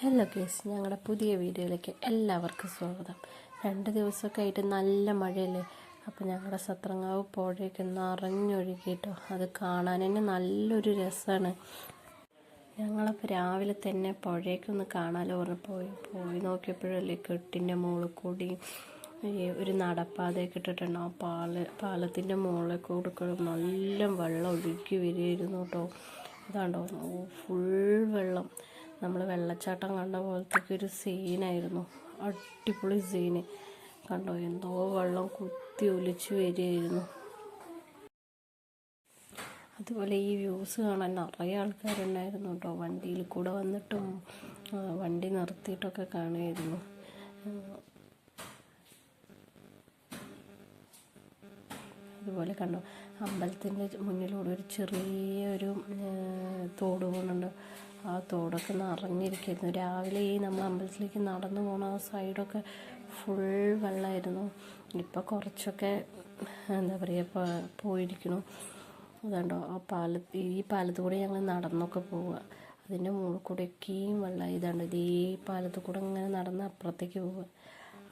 Hello case ഞങ്ങളുടെ പുതിയ വീഡിയോയിലേക്ക് എല്ലാവർക്കും സ്വാഗതം. രണ്ട് ദിവസമൊക്കെ ആയിട്ട് നല്ല മഴയല്ലേ? അപ്പോൾ ഞങ്ങളുടെ സത്രങ്ങാവ് പുഴയൊക്കെ നിറഞ്ഞൊഴുകിയിട്ടോ അത് കാണാൻ തന്നെ നല്ലൊരു രസമാണ് ഞങ്ങളപ്പോൾ രാവിലെ തന്നെ പുഴയൊക്കെ ഒന്ന് കാണാലോ പറഞ്ഞ് പോയി. പോയി നോക്കിയപ്പോഴല്ലേ കെട്ടിന്റെ മുകളിൽ കൂടി ഒരു നടപ്പാതയൊക്കെ ഇട്ടിട്ടുണ്ട്. പാല പാലത്തിന്റെ മുകളിൽ കൂടെ നല്ല വെള്ളം ഒഴുകി വരികയായിരുന്നു കേട്ടോ. ഇതാണ്ടോ ഫുൾ വെള്ളം. നമ്മൾ വെള്ളച്ചാട്ടം കണ്ട പോലത്തേക്ക് ഒരു സീനായിരുന്നു. അടിപൊളി സീന്. കണ്ടോ? എന്തോ വെള്ളം കുത്തി ഒലിച്ചു വരികയായിരുന്നു. അതുപോലെ ഈ വ്യൂസ് കാണാൻ നിറയെ ആൾക്കാരുണ്ടായിരുന്നു കേട്ടോ. വണ്ടിയിൽ കൂടെ വന്നിട്ടും വണ്ടി നിർത്തിയിട്ടൊക്കെ കാണുമായിരുന്നു അതുപോലെ കണ്ടു. അമ്പലത്തിന്റെ മുന്നിലൂടെ ഒരു ചെറിയൊരു തോട് പോകുന്നുണ്ട്. ആ തോടൊക്കെ നിറഞ്ഞിരിക്കുന്നു. രാവിലെ ഈ നമ്മൾ അമ്പലത്തിലേക്ക് നടന്നു പോണ ആ സൈഡൊക്കെ ഫുൾ വെള്ളമായിരുന്നു ഇപ്പോൾ കുറച്ചൊക്കെ എന്താ പറയുക പോയിരിക്കണു അതുകൊണ്ടോ ആ പാല ഈ പാലത്ത് കൂടെ ഞങ്ങൾ നടന്നൊക്കെ പോവുക. അതിന്റെ മുകളിൽ കൂടെയൊക്കെയും വെള്ളമായി. ഇതാണ്ട് ഇതേ പാലത്ത് കൂടെ ഇങ്ങനെ നടന്ന് അപ്പുറത്തേക്ക് പോവുക.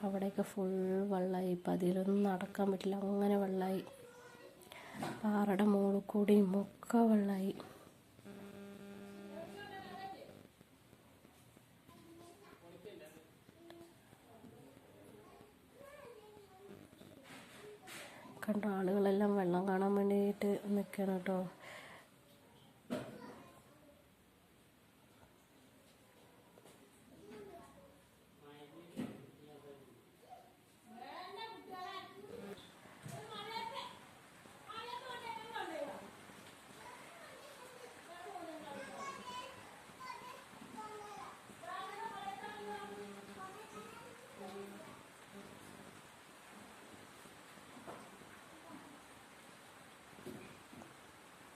അവിടെയൊക്കെ ഫുൾ വെള്ളമായി. ഇപ്പം അതിലൊന്നും നടക്കാൻ പറ്റില്ല. അങ്ങനെ വെള്ളമായി. പാറയുടെ മുകളിൽ കൂടിയും ഒക്കെ വെള്ളമായി കണ്ടോ ആളുകളെല്ലാം വെള്ളം കാണാൻ വേണ്ടിയിട്ട് നിൽക്കണം കേട്ടോ.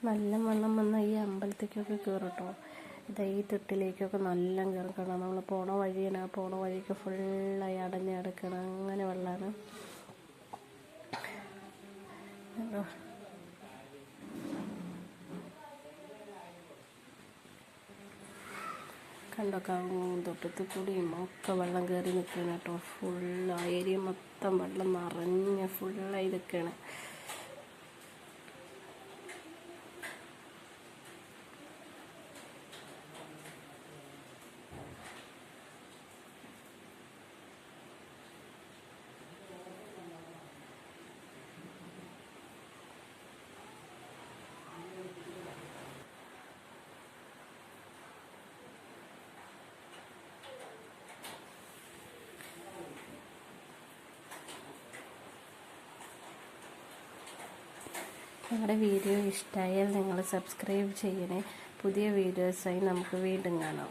നല്ല വെള്ളം വന്നാൽ ഈ അമ്പലത്തേക്കൊക്കെ കയറും ഇതാ ഈ തൊട്ടിലേക്കൊക്കെ നല്ല കയറും നമ്മൾ പോണ വഴിയാണ്. ആ പോണ വഴിയൊക്കെ ഫുള്ളായി അടഞ്ഞ് കിടക്കണം അങ്ങനെ വെള്ളമാണ് കണ്ടോ? കവുങ്ങും തൊട്ടത്തിൽ കൂടിയും ഒക്കെ വെള്ളം കയറി നിൽക്കുകയാണ് കേട്ടോ. ഫുൾ ഏരിയ മൊത്തം വെള്ളം നിറഞ്ഞ് ഫുള്ളായി നിൽക്കുകയാണ് ഞങ്ങളുടെ വീഡിയോ ഇഷ്ടമായാൽ നിങ്ങൾ സബ്സ്ക്രൈബ് ചെയ്യണേ. പുതിയ വീഡിയോസായി നമുക്ക് വീണ്ടും കാണാം.